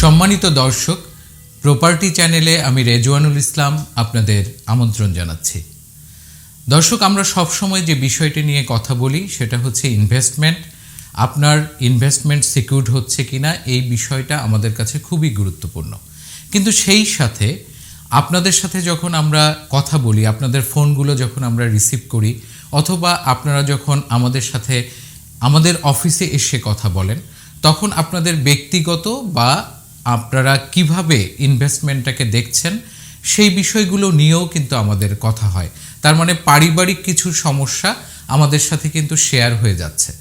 সম্মানিত দর্শক প্রপার্টি চ্যানেলে আমি রেজওয়ানুল ইসলাম আপনাদের আমন্ত্রণ জানাচ্ছি। দর্শক, আমরা সবসময় যে বিষয়টি নিয়ে কথা বলি সেটা হচ্ছে ইনভেস্টমেন্ট আপনার ইনভেস্টমেন্ট সিকিউরড হচ্ছে কিনা এই বিষয়টা আমাদের কাছে খুবই গুরুত্বপূর্ণ। কিন্তু সেই সাথে আপনাদের সাথে যখন আমরা কথা বলি, আপনাদের ফোনগুলো যখন আমরা রিসিভ করি, অথবা আপনারা যখন আমাদের সাথে আমাদের অফিসে এসে কথা বলেন, তখন আপনাদের ব্যক্তিগত বা আপনারা কীভাবে ইনভেস্টমেন্টটাকে দেখছেন, সেই বিষয়গুলো নিয়েও কিন্তু আমাদের কথা হয়। তার মানে পারিবারিক কিছু সমস্যা আমাদের সাথে কিন্তু শেয়ার হয়ে যাচ্ছে।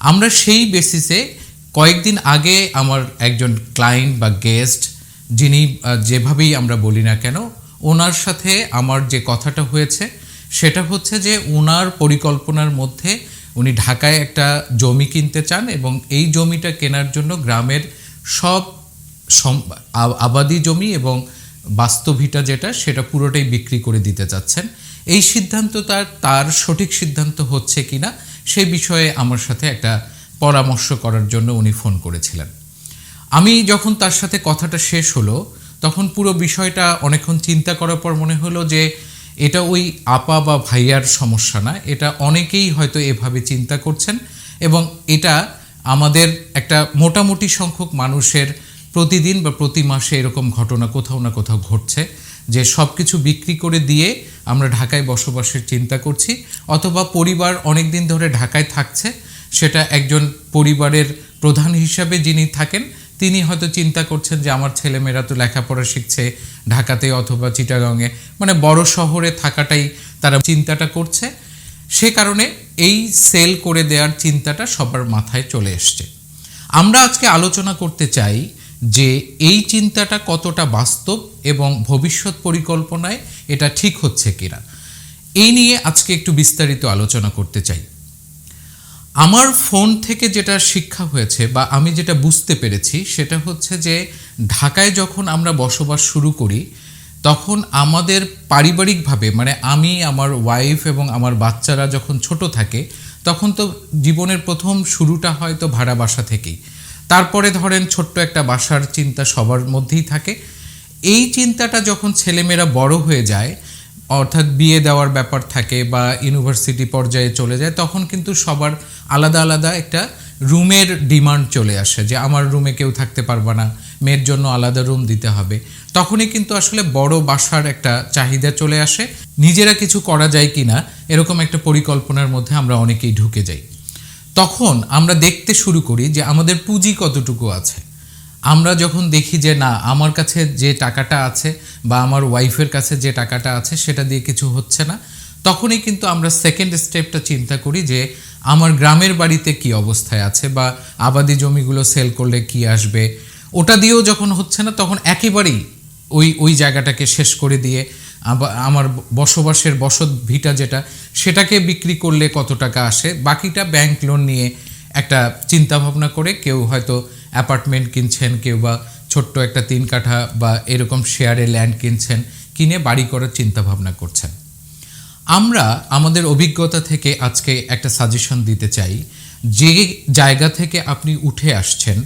আমরা সেই বেসিসে কয়েকদিন আগে আমার একজন ক্লায়েন্ট বা গেস্ট যিনি যেভাবেই আমরা বলি না কেন, ওনার সাথে আমার যে কথাটা হয়েছে, সেটা হচ্ছে যে ওনার পরিকল্পনার মধ্যে উনি ঢাকায় একটা জমি কিনতে চান এবং এই জমিটা কেনার জন্য গ্রামের সব আবাদি জমি এবং বাস্তবিটা যেটা, সেটা পুরোটাই বিক্রি করে দিতে চাচ্ছেন। এই সিদ্ধান্ত তার তার সঠিক সিদ্ধান্ত হচ্ছে কিনা সেই বিষয়ে আমার সাথে একটা পরামর্শ করার জন্য উনি ফোন করেছিলেন। আমি যখন তার সাথে কথাটা শেষ হলো, তখন পুরো বিষয়টা অনেকক্ষণ চিন্তা করার পর মনে হলো যে এটা ওই আপা বা ভাইয়ার সমস্যা না, এটা অনেকেই হয়তো এভাবে চিন্তা করছেন এবং এটা আমাদের একটা মোটামুটি সংখ্যক মানুষের প্রতিদিন বা প্রতি মাসে এরকম ঘটনা কোথাও না কোথাও ঘটছে যে সব কিছু বিক্রি করে দিয়ে আমরা ঢাকায় বসবাসের চিন্তা করছি, অথবা পরিবার অনেক দিন ধরে ঢাকায় থাকছে, সেটা একজন পরিবারের প্রধান হিসাবে যিনি থাকেন, তিনি হয়তো চিন্তা করছেন যে আমার ছেলেমেয়েরা তো লেখাপড়া শিখছে ঢাকাতে অথবা চিটাগাংয়ে মানে বড় শহরে থাকাটাই তারা চিন্তাটা করছে। সে কারণে এই সেল করে দেওয়ার চিন্তাটা সবার মাথায় চলে এসছে। আমরা আজকে আলোচনা করতে চাই যে এই চিন্তাটা কতটা বাস্তব এবং ভবিষ্যৎ পরিকল্পনায় এটা ঠিক হচ্ছে কিনা। এই নিয়ে আজকে একটু বিস্তারিত আলোচনা করতে চাই। আমার ফোন থেকে যেটা শিক্ষা হয়েছে বা আমি যেটা বুঝতে পেরেছি সেটা হচ্ছে যে ঢাকায় যখন আমরা বসবাস শুরু করি, তখন আমাদের পারিবারিকভাবে মানে আমি, আমার ওয়াইফ এবং আমার বাচ্চারা যখন ছোট থাকে, তখন তো জীবনের প্রথম শুরুটা হয়তো ভাড়া বাসা থেকেই। তারপরে ধরেন ছোট্ট একটা বাসার চিন্তা সবার মধ্যেই থাকে। এই চিন্তাটা যখন ছেলেমেয়েরা বড় হয়ে যায়, অর্থাৎ বিয়ে দেওয়ার ব্যাপার থাকে বা ইউনিভার্সিটি পর্যায়ে চলে যায়, তখন কিন্তু সবার আলাদা আলাদা একটা রুমের ডিমান্ড চলে আসে যে আমার রুমে কেউ থাকতে পারবে না, মেয়ের জন্য আলাদা রুম দিতে হবে। তখনই কিন্তু আসলে বড় বাসার একটা চাহিদা চলে আসে। নিজেরা কিছু করা যায় কিনা, এরকম একটা পরিকল্পনার মধ্যে আমরা অনেকেই ঢুকে যাই। তখন আমরা দেখতে শুরু করি যে আমাদের পুঁজি কতটুকু আছে। আমরা যখন দেখি যে না, আমার কাছে যে টাকাটা আছে বা আমার ওয়াইফের কাছে যে টাকাটা আছে সেটা দিয়ে কিছু হচ্ছে না, তখনই কিন্তু আমরা সেকেন্ড স্টেপটা চিন্তা করি যে আমার গ্রামের বাড়িতে কি অবস্থায় আছে বা আবাদি জমিগুলো সেল করলে কি আসবে। ওটা দিয়েও যখন হচ্ছে না, তখন একেবারেই ওই ওই জায়গাটাকে শেষ করে দিয়ে আমার বসবাসের বসত ভিটা যেটা, সেটাকে বিক্রি করলে কত টাকা আসে? বাকিটা ব্যাংক লোন নিয়ে একটা চিন্তা ভাবনা করে কেউ হয়তো অ্যাপার্টমেন্ট কিনছেন, কেউ বা ছোট্ট একটা তিন কাঠা বা এরকম শেয়ারে ল্যান্ড কিনছেন, কিনে বাড়ি করার চিন্তা ভাবনা করছেন। আমরা আমাদের অভিজ্ঞতা থেকে আজকে একটা সাজেশন দিতে চাই। যে জায়গা থেকে আপনি উঠে আসছেন,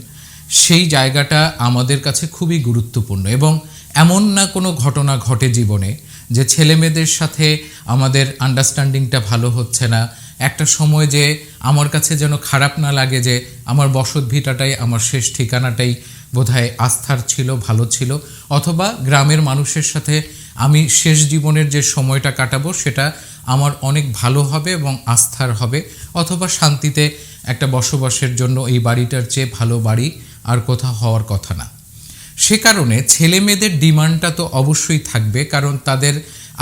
সেই জায়গাটা আমাদের কাছে খুবই গুরুত্বপূর্ণ এবং এমন না কোনো ঘটনা ঘটে জীবনে যে ছেলে মেয়েদের সাথে আমাদের আন্ডারস্ট্যান্ডিংটা ভালো হচ্ছে না। একটা সময় যে আমার কাছে যেন খারাপ না লাগে যে আমার বসত ভিটাটাই আমার শেষ ঠিকানাটাই বোধহয় আস্থার ছিল, ভালো ছিল। অথবা গ্রামের মানুষের সাথে আমি শেষ জীবনের যে সময়টা কাটাবো সেটা আমার অনেক ভালো হবে এবং আস্থার হবে। অথবা শান্তিতে একটা বসবাসের জন্য এই বাড়িটার চেয়ে ভালো বাড়ি আর কোথাও হওয়ার কথা না। সে কারণে ছেলে মেয়েদের ডিমান্ডটা তো অবশ্যই থাকবে, কারণ তাদের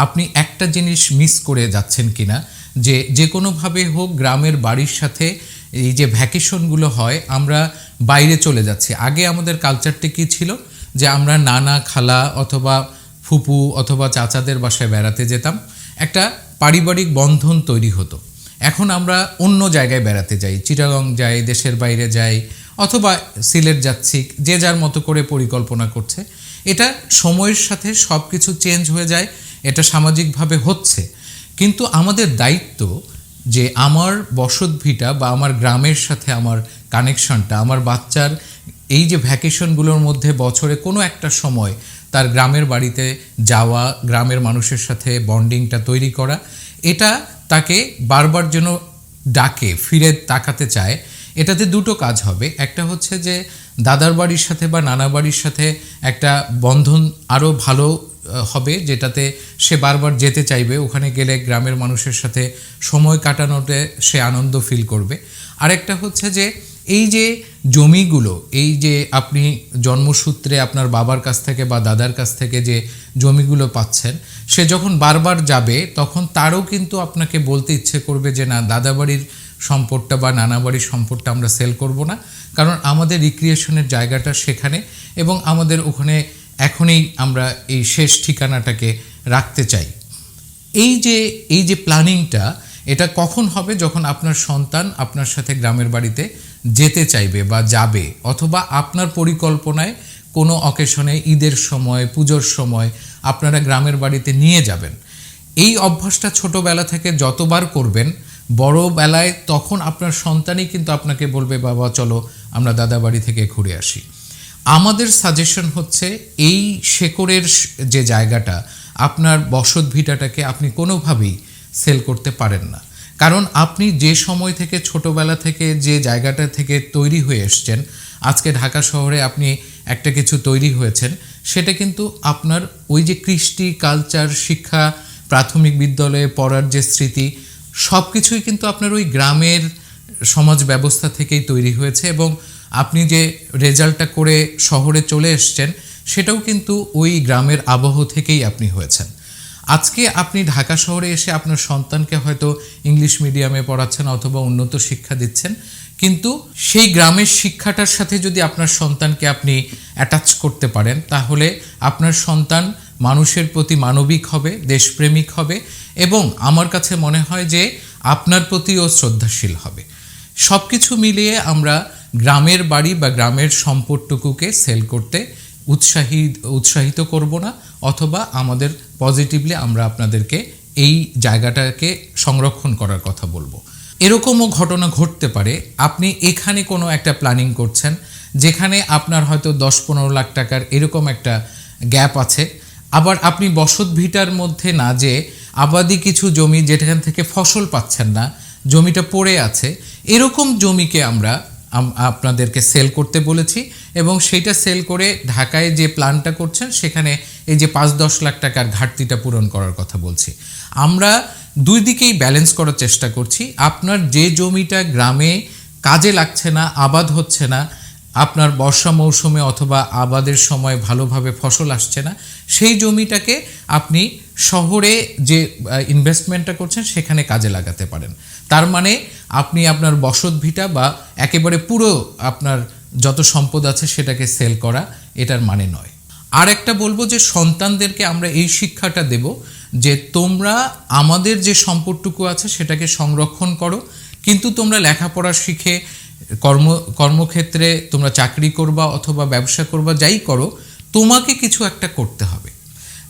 আপনি একটা জিনিস মিস করে যাচ্ছেন কিনা, যে যে কোনোভাবে হোক গ্রামের বাড়ির সাথে এই যে ভ্যাকেশনগুলো হয়, আমরা বাইরে চলে যাচ্ছি। আগে আমাদের কালচারটি কী ছিল? যে আমরা নানা খালা অথবা ফুপু অথবা চাচাদের বাসায় বেড়াতে যেতাম, একটা পারিবারিক বন্ধন তৈরি হতো। এখন আমরা অন্য জায়গায় বেড়াতে যাই, চিটাগং যাই, দেশের বাইরে যাই অথবা সিলেট যাচ্ছি, যে যার মতো করে পরিকল্পনা করছে। এটা সময়ের সাথে সব কিছু চেঞ্জ হয়ে যায়, এটা সামাজিকভাবে হচ্ছে। কিন্তু আমাদের দায়িত্ব যে আমার বসত ভিটা বা আমার গ্রামের সাথে আমার কানেকশনটা, আমার বাচ্চার এই যে ভ্যাকেশনগুলোর মধ্যে বছরে কোনো একটা সময় তার গ্রামের বাড়িতে যাওয়া, গ্রামের মানুষের সাথে বন্ডিংটা তৈরি করা, এটা তাকে বারবার যেন ডাকে, ফিরে তাকাতে চায় এটাতে দুটো কাজ হবে। একটা হচ্ছে যে দাদার বাড়ির সাথে বা নানা বাড়ির সাথে একটা বন্ধন আরও ভালো হবে, যেটাতে সে বারবার যেতে চাইবে। ওখানে গেলে গ্রামের মানুষের সাথে সময় কাটানোতে সে আনন্দ ফিল করবে। আরেকটা হচ্ছে যে এই যে জমিগুলো, এই যে আপনি জন্মসূত্রে আপনার বাবার কাছ থেকে বা দাদার কাছ থেকে যে জমিগুলো পাচ্ছেন, সে যখন বারবার যাবে, তখন তারও কিন্তু আপনাকে বলতে ইচ্ছে করবে যে, না দাদা বাড়ির সম্পদটা বা নানা বাড়ির সম্পদটা আমরা সেল করব না। কারণ আমাদের রিক্রিয়েশনের জায়গাটা সেখানে এবং আমাদের ওখানে এখনই আমরা এই শেষ ঠিকানাটাকে রাখতে চাই। এই যে এই যে প্ল্যানিংটা এটা কখন হবে যখন আপনার সন্তান আপনার সাথে গ্রামের বাড়িতে যেতে চাইবে বা যাবে? অথবা আপনার পরিকল্পনায় কোনো অকেশনে ঈদের সময়, পুজোর সময় আপনারা গ্রামের বাড়িতে নিয়ে যাবেন। এই অভ্যাসটা ছোটোবেলা থেকে যতবার করবেন বড় বেলায় তখন আপনার সন্তানই কিন্তু আপনাকে বলবে, বাবা, চলো, আমরা দাদা বাড়ি থেকে ঘুরে আসি। আমাদের সাজেশন হচ্ছে এই শেকড়ের যে জায়গাটা, আপনার বসত ভিটাটাকে আপনি কোনোভাবেই সেল করতে পারেন না। কারণ আপনি যে সময় থেকে ছোটবেলা থেকে যে জায়গাটা থেকে তৈরি হয়ে এসছেন, আজকে ঢাকা শহরে আপনি একটা কিছু তৈরি হয়েছেন, সেটা কিন্তু আপনার ওই যে কৃষ্টি কালচার শিক্ষা, প্রাথমিক বিদ্যালয়ে পড়ার যে স্মৃতি সব কিছুই কিন্তু আপনার ওই গ্রামের সমাজ ব্যবস্থা থেকেই তৈরি হয়েছে এবং আপনি যে রেজাল্টটা করে শহরে চলে এসছেন, সেটাও কিন্তু ওই গ্রামের আবহ থেকেই আপনি হয়েছেন। আজকে আপনি ঢাকা শহরে এসে আপনার সন্তানকে হয়তো ইংলিশ মিডিয়ামে পড়াচ্ছেন অথবা উন্নত শিক্ষা দিচ্ছেন, কিন্তু সেই গ্রামের শিক্ষাটার সাথে যদি আপনার সন্তানকে আপনি অ্যাটাচ করতে পারেন, তাহলে আপনার সন্তান মানুষের প্রতি মানবিক হবে, দেশপ্রেমিক হবে এবং আমার কাছে মনে হয় যে আপনার প্রতিও শ্রদ্ধাশীল হবে। সব কিছু মিলিয়ে আমরা গ্রামের বাড়ি বা গ্রামের সম্পদটুকুকে সেল করতে উৎসাহী, উৎসাহিত করব না, অথবা আমাদের পজিটিভলি আমরা আপনাদেরকে এই জায়গাটাকে সংরক্ষণ করার কথা বলব। এরকমও ঘটনা ঘটতে পারে, আপনি এখানে কোনো একটা প্ল্যানিং করছেন, যেখানে আপনার হয়তো দশ পনেরো লাখ টাকার এরকম একটা গ্যাপ আছে, আবার আপনি বসত ভিটার মধ্যে না যে আবাদি কিছু জমি যেখান থেকে ফসল পাচ্ছেন না, জমিটা পড়ে আছে, এরকম জমিকে আমরা আপনাদেরকে সেল করতে বলেছি এবং সেইটা সেল করে ঢাকায় যে প্ল্যানটা করছেন, সেখানে এই যে পাঁচ দশ লাখ টাকার ঘাটতিটা পূরণ করার কথা বলছি। আমরা দুই দিকেই ব্যালেন্স করার চেষ্টা করছি। আপনার যে জমিটা গ্রামে কাজে লাগছে না, আবাদ হচ্ছে না, আপনার বর্ষা মৌসুমে অথবা আবাদের সময় ভালোভাবে ফসল আসছে না, সেই জমিটাকে আপনি শহরে যে ইনভেস্টমেন্টটা করছেন সেখানে কাজে লাগাতে পারেন। তার মানে আপনি আপনার বসত ভিটা বা একেবারে পুরো আপনার যত সম্পদ আছে সেটাকে সেল করা, এটার মানে নয়। আর একটা বলব যে, সন্তানদেরকে আমরা এই শিক্ষাটা দেব যে, তোমরা আমাদের যে সম্পদটুকু আছে সেটাকে সংরক্ষণ করো, কিন্তু তোমরা লেখাপড়া শিখে, কর্ম, কর্মক্ষেত্রে তোমরা চাকরি করবা অথবা ব্যবসা করবা, যাই করো, তোমাকে কিছু একটা করতে হবে।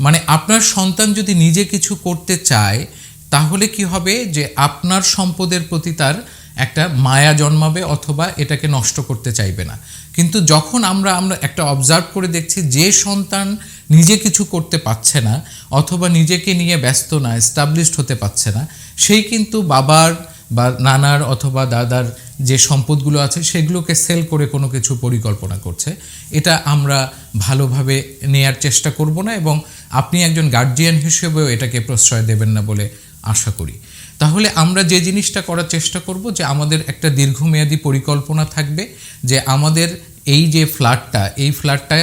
মানে আপনার সন্তান যদি নিজে কিছু করতে চায়, তাহলে কি হবে যে আপনার সম্পদের প্রতি তার একটা মায়া জন্মাবে অথবা এটাকে নষ্ট করতে চাইবে না। কিন্তু যখন আমরা আমরা একটা অবজার্ভ করে দেখছি যে সন্তান নিজে কিছু করতে পারছে না অথবা নিজেকে নিয়ে ব্যস্ত না এস্টাবলিশড হতে পারছে না, সেই কিন্তু বাবার বা নানার অথবা দাদার যে সম্পদগুলো আছে সেগুলোকে সেল করে কোনো কিছু পরিকল্পনা করছে। এটা আমরা ভালোভাবে নেয়ার চেষ্টা করব না এবং আপনি একজন গার্জিয়ান হিসেবেও এটাকে প্রশ্রয় দেবেন না বলে আশা করি। তাহলে আমরা যে জিনিসটা করার চেষ্টা করব যে আমাদের একটা দীর্ঘমেয়াদী পরিকল্পনা থাকবে যে আমাদের এই যে ফ্ল্যাটটা, এই ফ্ল্যাটটা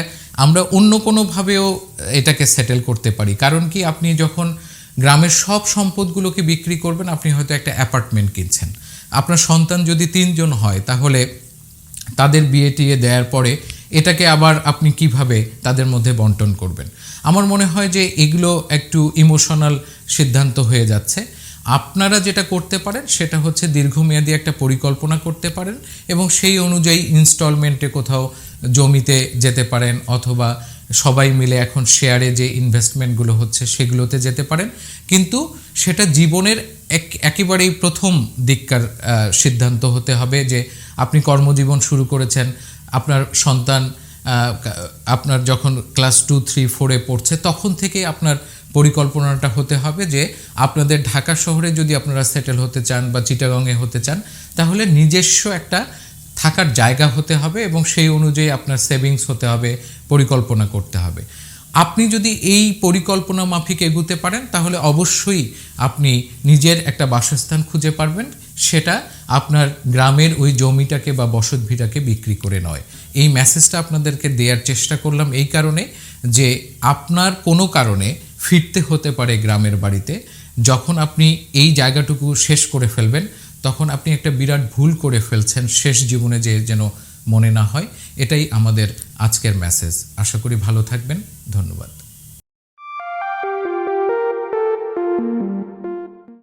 আমরা অন্য কোনোভাবেও এটাকে সেটেল করতে পারি। কারণ কি আপনি যখন গ্রামের সব সম্পদগুলোকে বিক্রি করবেন, আপনি হয়তো একটা অ্যাপার্টমেন্ট কিনছেন। আপনার সন্তান যদি তিনজন হয়, তাহলে তাদের বিয়ে টিয়ে দেওয়ার পরে এটাকে আবার আপনি কীভাবে তাদের মধ্যে বন্টন করবেন? আমার মনে হয় যে এগুলো একটু ইমোশনাল সিদ্ধান্ত হয়ে যাচ্ছে। আপনারা যেটা করতে পারেন, সেটা হচ্ছে দীর্ঘমেয়াদী একটা পরিকল্পনা করতে পারেন এবং সেই অনুযায়ী ইনস্টলমেন্টে কোথাও জমিতে যেতে পারেন অথবা সবাই মিলে এখন শেয়ারে যে ইনভেস্টমেন্টগুলো হচ্ছে, সেগুলোতে যেতে পারেন। কিন্তু সেটা জীবনের এক, একেবারেই প্রথম দিককার সিদ্ধান্ত হতে হবে যে আপনি কর্মজীবন শুরু করেছেন আপনার সন্তান আপনার যখন ক্লাস টু, থ্রি, ফোরে পড়ছে, তখন থেকে আপনার পরিকল্পনাটা হতে হবে যে আপনাদের ঢাকা শহরে যদি আপনারা সেটেল হতে চান বা চিটাগংয়ে হতে চান, তাহলে নিজস্ব একটা থাকার জায়গা হতে হবে এবং সেই অনুযায়ী আপনার সেভিংস হতে হবে, পরিকল্পনা করতে হবে। আপনি যদি এই পরিকল্পনা মাফিক এগুতে পারেন, তাহলে অবশ্যই আপনি নিজের একটা বাসস্থান খুঁজে পারবেন। সেটা আপনার গ্রামের ওই জমিটাকে বা বসতভিটাকে বিক্রি করে নয়। এই মেসেজটা আপনাদেরকে দেওয়ার চেষ্টা করলাম এই কারণে যে আপনার কোনো কারণে ফিরতে হতে পারে গ্রামের বাড়িতে, যখন আপনি এই জায়গাটুকু শেষ করে ফেলবেন, তখন আপনি একটা বিরাট ভুল করে ফেলছেন, শেষ জীবনে যে যেন মনে না হয়, এটাই আমাদের আজকের মেসেজ আশা করি ভালো থাকবেন। ধন্যবাদ।